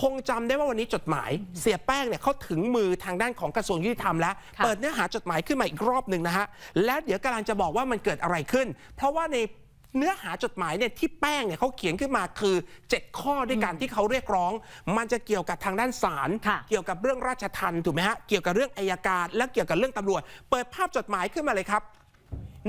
คงจำได้ว่าวันนี้จดหมายเสียแป้งเนี่ยเขาถึงมือทางด้านของกระทรวงยุติธรรมแล้วค่ะเปิดเนื้อหาจดหมายขึ้นมาอีกรอบหนึ่งนะฮะ และเดี๋ยวกำลังจะบอกว่ามันเกิดอะไรขึ้น เพราะว่าในเนื้อหาจดหมายเนี่ยที่แป้งเนี่ยเขาเขียนขึ้นมาคือ 7 ข้อด้วยกันที่เขาเรียกร้อง มันจะเกี่ยวกับทางด้านศาลค่ะเกี่ยวกับเรื่องราชทัณฑ์ถูกไหมฮะเกี่ยวกับเรื่องอายการ และเกี่ยวกับเรื่องตำรวจ เปิดภาพจดหมายขึ้นมาเลยครับ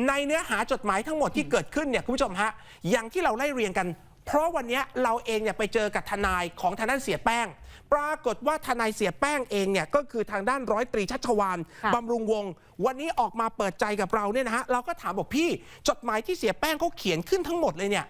ในเนื้อหาจดหมายทั้งหมดที่เกิดขึ้นเนี่ยคุณผู้ชมฮะอย่างที่เราไล่เรียงกัน เพราะวันเนี้ยเราเองเนี่ยไปเจอกับทนายของทางด้านเสียแป้ง ปรากฏว่าทนายเสียแป้งเองเนี่ยก็คือทางด้านร้อยตรีชัชวานค่ะบำรุงวงศ์วันนี้ออกมาเปิดใจกับเราเนี่ยนะฮะเราก็ถามบอกพี่จดหมายที่เสียแป้งเขาเขียนขึ้นทั้งหมดเลยเนี่ย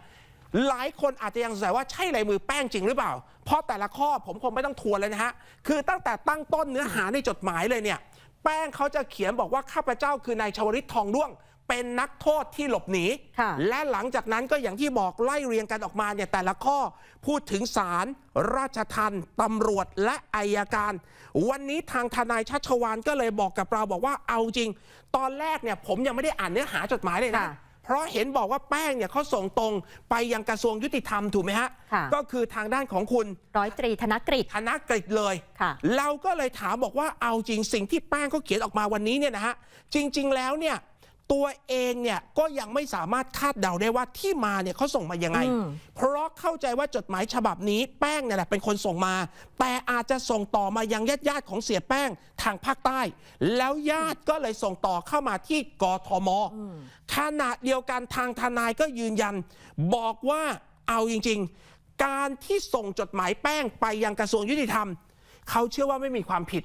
หลายคนอาจจะยังสงสัยว่าใช่ลายมือแป้งจริงหรือเปล่า เพราะแต่ละข้อผมคงไม่ต้องทวนเลยนะฮะ คือตั้งแต่ตั้งต้นเนื้อหาในจดหมายเลยเนี่ย แป้งเขาจะเขียนบอกว่าข้าพเจ้าคือนายชวริตทองด้วง เป็นนักโทษที่หลบหนีค่ะและหลังจากนั้นก็อย่างที่บอกไล่เรียงกันออกมาเนี่ยแต่ละข้อพูดถึงศาลราชทัณฑ์ตำรวจและอายการ วันนี้ทางทนายชัชวานก็เลยบอกกับเราบอกว่าเอาจริง ตอนแรกเนี่ยผมยังไม่ได้อ่านเนื้อหาจดหมายเลยนะค่ะเพราะเห็นบอกว่าแป้งเนี่ยเขาส่งตรงไปยังกระทรวงยุติธรรมถูกไหมฮะค่ะก็คือทางด้านของคุณ ร้อยตรีธนกฤษธนกฤษเลยค่ะเราก็เลยถามบอกว่าเอาจริงสิ่งที่แป้งเขาเขียนออกมาวันนี้เนี่ยนะฮะจริง ๆ แล้วเนี่ย ตัวเองเนี่ยก็ยังไม่สามารถคาดเดาได้ว่าที่มาเนี่ยเขาส่งมายังไงอืมเพราะเข้าใจว่าจดหมายฉบับนี้แป้งเนี่ยแหละเป็นคนส่งมา แต่อาจจะส่งต่อมายังญาติญาติๆของเสียแป้งทางภาคใต้ แล้วญาติก็เลยส่งต่อเข้ามาที่กทมขณะเดียวกันทางทนายก็ยืนยัน บอกว่าเอาจริง ๆ การที่ส่งจดหมายแป้งไปยังกระทรวงยุติธรรม เขาเชื่อว่าไม่มีความผิด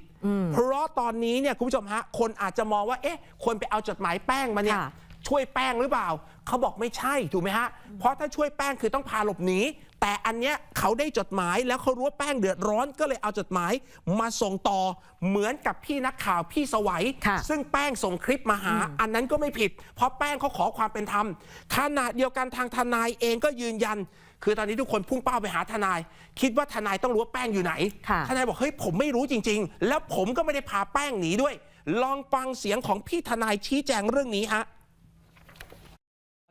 เพราะตอนนี้เนี่ยคุณผู้ชมฮะคนอาจจะมองว่าเอ๊ะคนไปเอาจดหมายแป้งมาเนี่ยค่ะช่วยแป้งหรือเปล่า เขาบอกไม่ใช่ถูกไหมฮะ เพราะถ้าช่วยแป้งคือต้องพาหลบหนี แต่อันเนี้ยเขาได้จดหมายแล้วเขารู้ว่าแป้งเดือดร้อนก็เลยเอาจดหมายมาส่งต่อเหมือนกับพี่นักข่าวพี่สวัย ค่ะซึ่งแป้งส่งคลิปมาหา อันนั้นก็ไม่ผิด เพราะแป้งเขาขอความเป็นธรรมขณะเดียวกันทางทนายเองก็ยืนยัน คือตอนนี้ทุกคนพุ่งเป้าไปหาทนาย คิดว่าทนายต้องรู้ว่าแป้งอยู่ไหน ค่ะ ทนายบอกเฮ้ยผมไม่รู้จริง ๆ แล้วผมก็ไม่ได้พาแป้งหนีด้วย ลองฟังเสียงของพี่ทนายชี้แจงเรื่องนี้ฮะตอน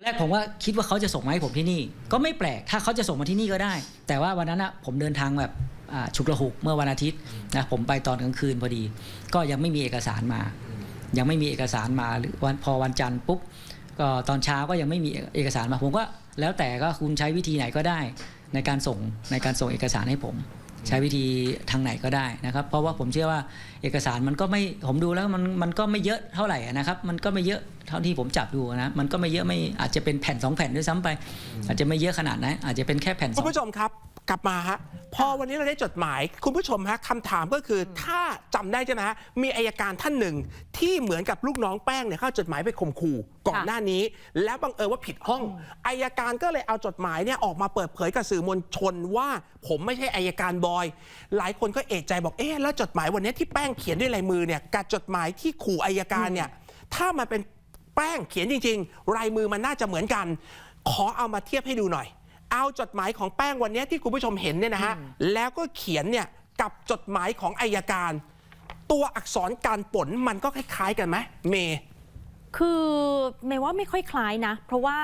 แรกผมว่าคิดว่าเขาจะส่งมาให้ผมที่นี่ ก็ไม่แปลกถ้าเขาจะส่งมาที่นี่ก็ได้ แต่ว่าวันนั้นนะผมเดินทางแบบฉุกละหุกเมื่อวันอาทิตย์นะผมไปตอนกลางคืนพอดี ก็ยังไม่มีเอกสารมา ยังไม่มีเอกสารมาหรือวันพอวันจันทร์ปุ๊บก็ตอนเช้าก็ยังไม่มีเอกสารมาผมก็แล้วแต่ก็คุณใช้วิธีไหนก็ได้ในการส่งในการส่งเอกสารให้ผม ใช้วิธีทางไหนก็ได้นะครับ เพราะว่าผมเชื่อว่าเอกสารมันก็ไม่ผมดูแล้วมันมันก็ไม่เยอะเท่าไหร่นะครับ มันก็ไม่เยอะเท่าที่ผมจับดูนะมันก็ไม่เยอะไม่อาจจะเป็นแผ่นสองแผ่นด้วยซ้ำไป อาจจะไม่เยอะขนาดนั้นอาจจะเป็นแค่แผ่นสคุอณงผู้ชมครับ กลับมาฮะพอวันนี้เราได้จดหมาย คุณผู้ชมฮะคำถามก็คือถ้าจำได้ใช่ไหมฮะมีอายการท่านหนึ่งที่เหมือนกับลูกน้องแป้งเนี่ยเข้าจดหมายไปข่มขู่ก่อนหน้านี้ แล้วบังเอิญว่าผิดห้องอายการก็เลยเอาจดหมายเนี่ยออกมาเปิดเผยกับสื่อมวลชนว่า ผมไม่ใช่อายการบอย หลายคนก็เอะใจบอกเอ๊ะแล้วจดหมายวันนี้ที่แป้งเขียนด้วยลายมือเนี่ยกับจดหมายที่ขู่อายการเนี่ยถ้ามันเป็นแป้งเขียนจริง ๆ ลายมือมันน่าจะเหมือนกัน ขอเอามาเทียบให้ดูหน่อย เอาจดหมายของแป้งวันนี้ที่คุณผู้ชมเห็นเนี่ยนะฮะแล้วก็เขียนเนี่ยกับจดหมายของอายการ ตัวอักษรการปนมันก็คล้ายๆกันไหมเมย์คือเมย์ว่าไม่ค่อยคล้ายนะ เพราะว่า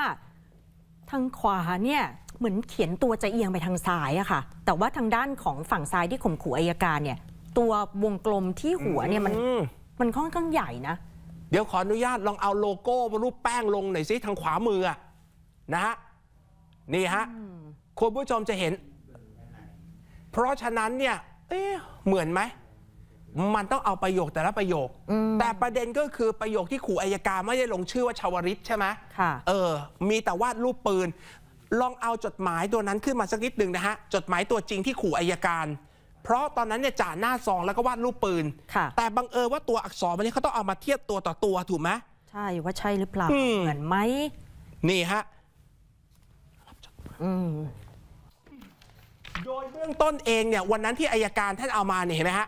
ทางขวาเนี่ยเหมือนเขียนตัวจะเอียงไปทางซ้ายอะค่ะ แต่ว่าทางด้านของฝั่งซ้ายที่ข่มขู่อายการเนี่ย ตัววงกลมที่หัวเนี่ยมันอืมมันค่อนข้างใหญ่นะเดี๋ยวขออนุญาตลองเอาโลโก้รูปแป้งลงหน่อยสิทางขวามืออะนะฮะ นี่ฮะคุณผู้ชมจะเห็น เพราะฉะนั้นเนี่ยเอ๊ะเหมือนไหม มันต้องเอาประโยคแต่ละประโยค แต่ประเด็นก็คือประโยคที่ขู่อายการไม่ได้ลงชื่อว่าชาวริตใช่ไหมค่ะเออ มีแต่วาดรูปปืน ลองเอาจดหมายตัวนั้นขึ้นมาสักนิดหนึ่งนะฮะ จดหมายตัวจริงที่ขู่อายการ เพราะตอนนั้นเนี่ยจ่าหน้าซองแล้วก็วาดรูปปืนค่ะแต่บังเอิญว่าตัวอักษรวันนี้เขาต้องเอามาเทียบตัวต่อตัวถูกไหมใช่ว่าใช่หรือเปล่าอืมเหมือนไหมนี่ฮะ อืมโดยเบื้องต้นเองเนี่ยวันนั้นที่อายการท่านเอามาเนี่ยเห็นไหมฮะ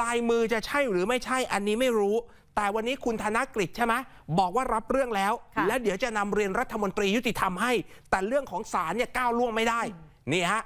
ลายมือจะใช่หรือไม่ใช่อันนี้ไม่รู้ แต่วันนี้คุณธนกฤษใช่ไหมบอกว่ารับเรื่องแล้ว ค่ะ แล้วเดี๋ยวจะนำเรียนรัฐมนตรียุติธรรมให้ แต่เรื่องของศาลเนี่ยก้าวล่วงไม่ได้นี่ฮะ